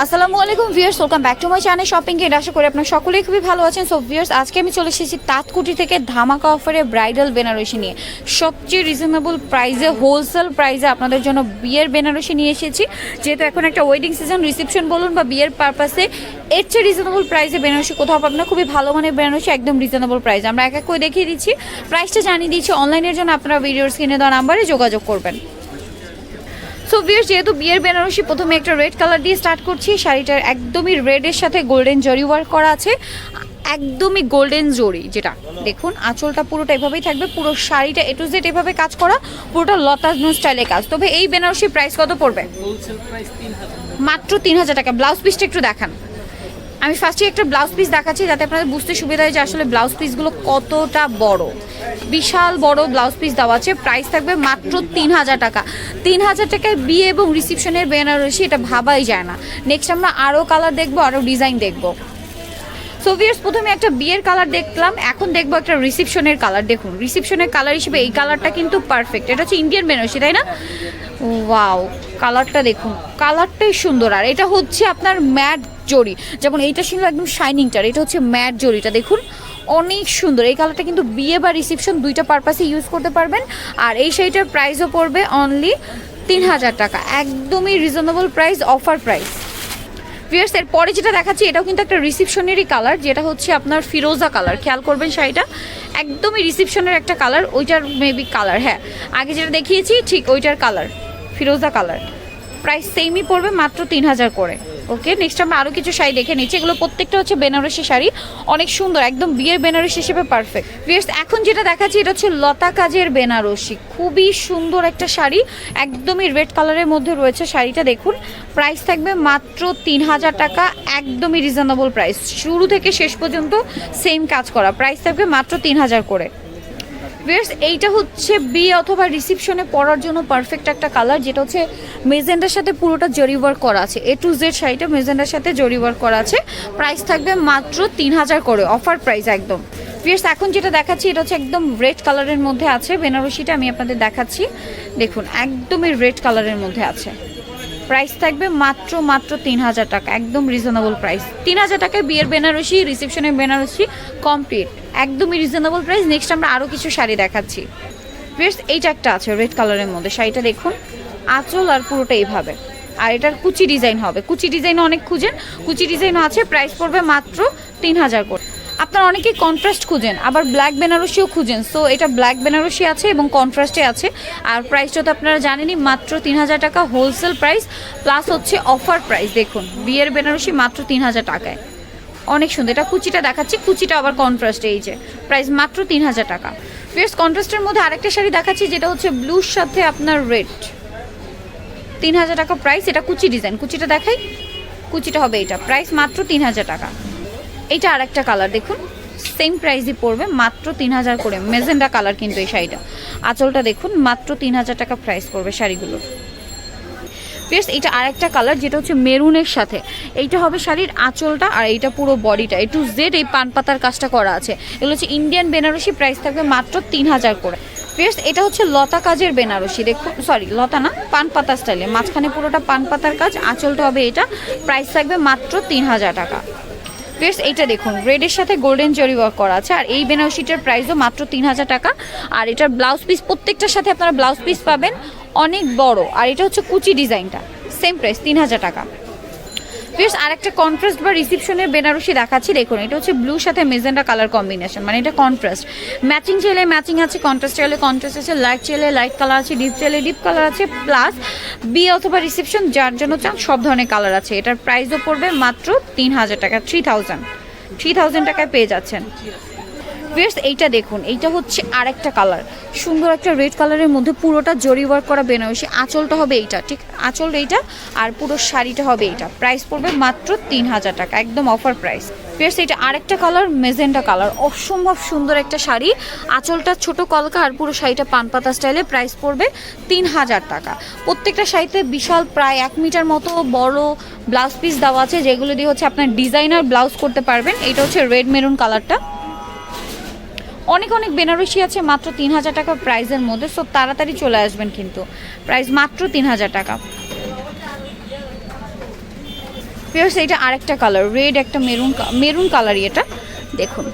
আসসালামু আলাইকুম viewers welcome back to my channel shopping এর আশা করি আপনারা সকলেই খুবই ভালো আছেন। সো ভিউয়ার্স, আজকে আমি চলে এসেছি তাঁতকুটি থেকে ধামাকা অফারে ব্রাইডাল বেনারসি নিয়ে। সবচেয়ে রিজনেবল প্রাইসে হোলসেল প্রাইসে আপনাদের জন্য বিয়ের বেনারসি নিয়ে এসেছি। যেহেতু এখন একটা ওয়েডিং সিজন রিসেপশন বলুন বা বিয়ের পারপাসে এর চেয়ে রিজনেবল প্রাইসে বেনারসি কোথাও পাবেন না। খুবই ভালো মানের বেনারসি একদম রিজনেবল প্রাইস আমরা এক এক করে দেখিয়ে দিচ্ছি। প্রাইসটা জানিয়ে দিচ্ছি। অনলাইনের জন্য আপনারা ভিডিওর স্ক্রিনে দেওয়া নাম্বারে যোগাযোগ করবেন। সো ভিয়ার্স যেহেতু বিয়ের বেনারসি প্রথমে একটা রেড কালার দিয়ে স্টার্ট করছি শাড়িটার একদমই রেডের সাথে গোল্ডেন জরি ওয়ার্ক করা আছে। একদমই গোল্ডেন জরি যেটা দেখুন আঁচলটা পুরোটা এভাবেই থাকবে পুরো শাড়িটা এ টু জেড এভাবে কাজ করা পুরোটা লতানো স্টাইলে কাজ। তবে এই বেনারসির প্রাইস কত পড়বে? মাত্র তিন হাজার টাকা। ব্লাউজ পিসটা একটু দেখান। আমি ফার্স্টে একটা ব্লাউজ পিস দেখাচ্ছি যাতে আপনাদের বুঝতে সুবিধা হয় যে আসলে ব্লাউজ পিসগুলো কতটা বড়। বিশাল বড় ব্লাউজ পিস দেওয়া আছে। প্রাইস থাকবে মাত্র তিন হাজার টাকা। তিন হাজার টাকায় বিয়ে এবং রিসেপশনের বেনারসি, এটা ভাবাই যায় না। নেক্সট আমরা আরও কালার দেখব আরও ডিজাইন দেখব। সো ভিয়ার্স প্রথমে একটা বিয়ের কালার দেখলাম। এখন দেখব একটা রিসিপশনের কালার দেখুন রিসিপশনের কালার হিসেবে এই কালারটা কিন্তু পারফেক্ট এটা হচ্ছে ইন্ডিয়ান বেনারসি, তাই না? ওয়াও কালারটা দেখুন কালারটাই সুন্দর। আর এটা হচ্ছে আপনার ম্যাট জরি। যেমন এইটা ছিল একদম শাইনিংটার এটা হচ্ছে ম্যাট জরিটা, দেখুন। অনেক সুন্দর। এই কালারটা কিন্তু বিয়ে বা রিসেপশন দুইটা পারপাসে ইউজ করতে পারবেন। আর এই শাড়িটার প্রাইসও পড়বে অনলি তিন হাজার টাকা। একদমই reasonable price offer price viewers এর পরে যেটা দেখাচ্ছি, এটাও কিন্তু একটা রিসিপশনেরই কালার যেটা হচ্ছে আপনার ফিরোজা কালার খেয়াল করবেন শাড়িটা। একদমই রিসিপশনের একটা কালার ওইটার মেবি কালার হ্যাঁ। আগে যেটা দেখিয়েছি, ঠিক ওইটার কালার ফিরোজা কালার প্রাইস সেমই পড়বে মাত্র তিন হাজার করে। ওকে নেক্সট আমরা আরও কিছু শাড়ি দেখে নিচ্ছি। এগুলো প্রত্যেকটা হচ্ছে বেনারসি শাড়ি। অনেক সুন্দর, একদম বিয়ের বেনারসি হিসেবে পারফেক্ট ভিউয়ার্স এখন যেটা দেখাচ্ছি, এটা হচ্ছে লতা কাজের বেনারসি। খুবই সুন্দর একটা শাড়ি, একদমই রেড কালারের মধ্যে রয়েছে শাড়িটা, দেখুন। প্রাইস থাকবে মাত্র তিন হাজার টাকা, একদমই রিজনেবল প্রাইস শুরু থেকে শেষ পর্যন্ত সেম কাজ করা। প্রাইস থাকবে মাত্র তিন হাজার করে। ভিউয়ার্স এইটা হচ্ছে বিয়ে অথবা রিসেপশনে পরার জন্য পারফেক্ট একটা কালার যেটা হচ্ছে মেজেন্ডার সাথে পুরোটা জরি ওয়ার্ক করা আছে। এ টু জেড শাড়িটা মেজেন্ডার সাথে জরি ওয়ার্ক করা আছে। প্রাইস থাকবে মাত্র তিন হাজার করে অফার প্রাইস একদম। ভিউয়ার্স এখন যেটা দেখাচ্ছি, এটা হচ্ছে একদম রেড কালারের মধ্যে আছে। বেনারসিটা আমি আপনাদের দেখাচ্ছি। দেখুন, একদমই রেড কালারের মধ্যে আছে। প্রাইস থাকবে মাত্র মাত্র তিন হাজার টাকা, একদম রিজনেবল প্রাইস তিন হাজার টাকায় বিয়ের বেনারসি রিসেপশনের বেনারসি কমপ্লিট একদমই রিজনেবল প্রাইস নেক্সট আমরা আরও কিছু শাড়ি দেখাচ্ছি। বেশ এইটা একটা আছে রেড কালারের মধ্যে। শাড়িটা দেখুন, আঁচল আর পুরোটা এইভাবে। আর এটার কুচি ডিজাইন হবে। কুচি ডিজাইন অনেক খুঁজেন। কুচি ডিজাইনও আছে। প্রাইস পড়বে মাত্র তিন হাজার করে। আপনারা অনেকেই কন্ট্রাস্ট খুঁজেন, আবার ব্ল্যাক বেনারসিও খুঁজেন। সো এটা ব্ল্যাক বেনারসি আছে এবং কন্ট্রাস্টে আছে। আর প্রাইসটা তো আপনারা জানেনই, মাত্র তিন হাজার টাকা হোলসেল প্রাইস প্লাস হচ্ছে অফার প্রাইস দেখুন, বিয়ের বেনারসি মাত্র তিন হাজার টাকায়। অনেক সুন্দর। এটা কুচিটা দেখাচ্ছি, কুচিটা আবার কন্ট্রাস্টে এই যে প্রাইস মাত্র তিন হাজার টাকা। ফেস কন্ট্রাস্টের মধ্যে আরেকটা শাড়ি দেখাচ্ছি, যেটা হচ্ছে ব্লুর সাথে আপনার রেড তিন হাজার টাকা প্রাইস এটা কুচি ডিজাইন কুচিটা দেখাই, কুচিটা হবে এটা। প্রাইস মাত্র তিন হাজার টাকা। এইটা আরেকটা কালার দেখুন। সেম প্রাইসই পড়বে, মাত্র তিন হাজার করে। মেজেন্ডা কালার কিন্তু এই শাড়িটা। আঁচলটা দেখুন, মাত্র তিন হাজার টাকা প্রাইস পড়বে শাড়িগুলোর। বেশ এটা আরেকটা কালার যেটা হচ্ছে মেরুনের সাথে। এইটা হবে শাড়ির আঁচলটা আর এইটা পুরো বডিটা এ টু জেড এই পান পাতার কাজটা করা আছে। এগুলো হচ্ছে ইন্ডিয়ান বেনারসি প্রাইস থাকবে মাত্র তিন হাজার করে। বেশ এটা হচ্ছে লতা কাজের বেনারসি দেখুন সরি লতা না, পান পাতা স্টাইলে মাঝখানে পুরোটা পান পাতার কাজ, আঁচলটা হবে এটা। প্রাইস থাকবে মাত্র তিন হাজার টাকা। বেশ এইটা দেখুন রেডের সাথে গোল্ডেন জরি ওয়ার্ক করা আছে, আর এই বেনারসিটার প্রাইসও মাত্র তিন হাজার টাকা। আর এটার ব্লাউজ পিস প্রত্যেকটার সাথে আপনারা ব্লাউজ পিস পাবেন, অনেক বড়। আর এটা হচ্ছে কুচি ডিজাইনটা সেম প্রাইস তিন হাজার টাকা। বেশ, আরেকটা কন্ট্রাস্ট বা রিসেপশনের বেনারসি দেখাচ্ছি, দেখুন, এটা হচ্ছে ব্লু সাথে মেজেন্ডা কালার কম্বিনেশন মানে এটা কন্ট্রাস্ট ম্যাচিং চাইলে ম্যাচিং আছে কন্ট্রাস্ট চাইলে কন্ট্রাস্ট আছে লাইট চাইলে লাইট কালার আছে ডিপ চাইলে ডিপ কালার আছে প্লাস বি অথবা রিসেপশন যার জন্য চান সব ধরনের কালার আছে। এটার প্রাইসও পড়বে মাত্র তিন হাজার টাকা থ্রি থাউজেন্ড থ্রি থাউজেন্ড টাকায় পেয়ে যাচ্ছেন। বেশ, এইটা দেখুন, এইটা হচ্ছে আরেকটা কালার সুন্দর একটা রেড কালারের মধ্যে পুরোটা জরি ওয়ার্ক করা বেনারসি। আঁচলটা হবে এইটা, ঠিক? আঁচল এইটা, আর পুরো শাড়িটা হবে এইটা। প্রাইস পড়বে মাত্র তিন হাজার টাকা, একদম অফার প্রাইস বেশ, এইটা আরেকটা কালার মেজেন্টা কালার অসম্ভব সুন্দর একটা শাড়ি। আঁচলটা ছোট কলকা, আর পুরো শাড়িটা পানপাতা স্টাইলে প্রাইস পড়বে তিন হাজার টাকা। প্রত্যেকটা শাড়িতে বিশাল প্রায় এক মিটার মতো বড় ব্লাউজ পিস দেওয়া আছে, যেগুলো দিয়ে হচ্ছে আপনার ডিজাইনার ব্লাউজ করতে পারবেন। এটা হচ্ছে রেড মেরুন কালারটা অনেক অনেক বেনারসি আছে, মাত্র তিন হাজার টাকা প্রাইসের মধ্যে সো তাড়াতাড়ি চলে আসবেন কিন্তু। প্রাইস মাত্র তিন হাজার টাকা। পিওর্স এটা আরেকটা কালার রেড একটা মেরুন মেরুন কালারই এটা। দেখুন।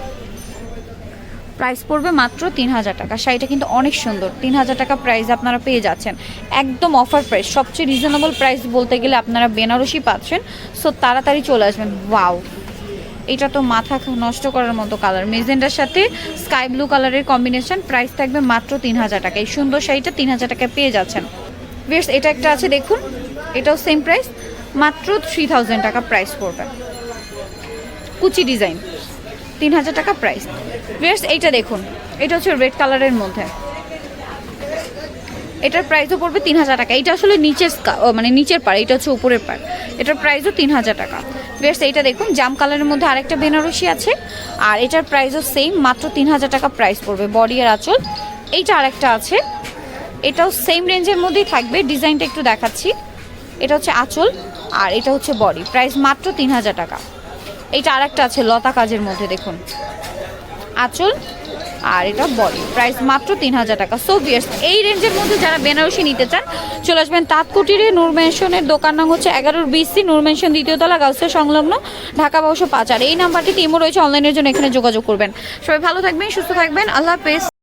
প্রাইস পড়বে মাত্র তিন হাজার টাকা। শাড়িটা কিন্তু অনেক সুন্দর। তিন হাজার টাকা প্রাইস আপনারা পেয়ে যাচ্ছেন। একদম অফার প্রাইস সবচেয়ে রিজনেবল প্রাইস বলতে গেলে আপনারা বেনারসি পাচ্ছেন। সো তাড়াতাড়ি চলে আসবেন। ওয়াও এটা তো মাথা নষ্ট করার মতো কালার মেজেন্ডার সাথে স্কাই ব্লু কালারের কম্বিনেশন প্রাইস থাকবে মাত্র তিন হাজার টাকা। এই সুন্দর শাড়িটা তিন হাজার টাকায় পেয়ে যাচ্ছেন। বেশ এটা একটা আছে, দেখুন। এটাও সেম প্রাইস মাত্র থ্রি থাউজেন্ড টাকা প্রাইস পড়বে। কুচি ডিজাইন তিন হাজার টাকা প্রাইস বেশ এইটা দেখুন, এটা হচ্ছে রেড কালারের মধ্যে। এটার প্রাইসও পড়বে তিন হাজার টাকা। এটা আসলে নিচের মানে নিচের পার এটা হচ্ছে উপরের পার এটার প্রাইসও তিন হাজার টাকা। বেশ এইটা দেখুন, জাম কালারের মধ্যে আরেকটা বেনারসি আছে, আর এটার প্রাইসও সেম মাত্র তিন হাজার টাকা প্রাইস পড়বে বডি আর আঁচল। এইটা আরেকটা আছে, এটাও সেম রেঞ্জের মধ্যেই থাকবে ডিজাইনটা একটু দেখাচ্ছি। এটা হচ্ছে আঁচল, আর এটা হচ্ছে বডি প্রাইস মাত্র তিন হাজার টাকা। এইটা আরেকটা আছে, লতা কাজের মধ্যে দেখুন। আঁচল আর এটা বডি। প্রাইস মাত্র তিন হাজার টাকা। সো বিয়ার্স এই রেঞ্জের মধ্যে যারা বেনারসি নিতে চান, চলে আসবেন তাঁতকুটিরে। নূর মেনশনের দোকান নাম হচ্ছে এগারোর বিসি নূর মেনশন দ্বিতীয়তলা গাউসের সংলগ্ন ঢাকা বাউশো পাঁচ আর এই নাম্বারটি টিমও রয়েছে অনলাইনের জন্য এখানে যোগাযোগ করবেন। সবাই ভালো থাকবেন, সুস্থ থাকবেন। আল্লাহ হাফেজ।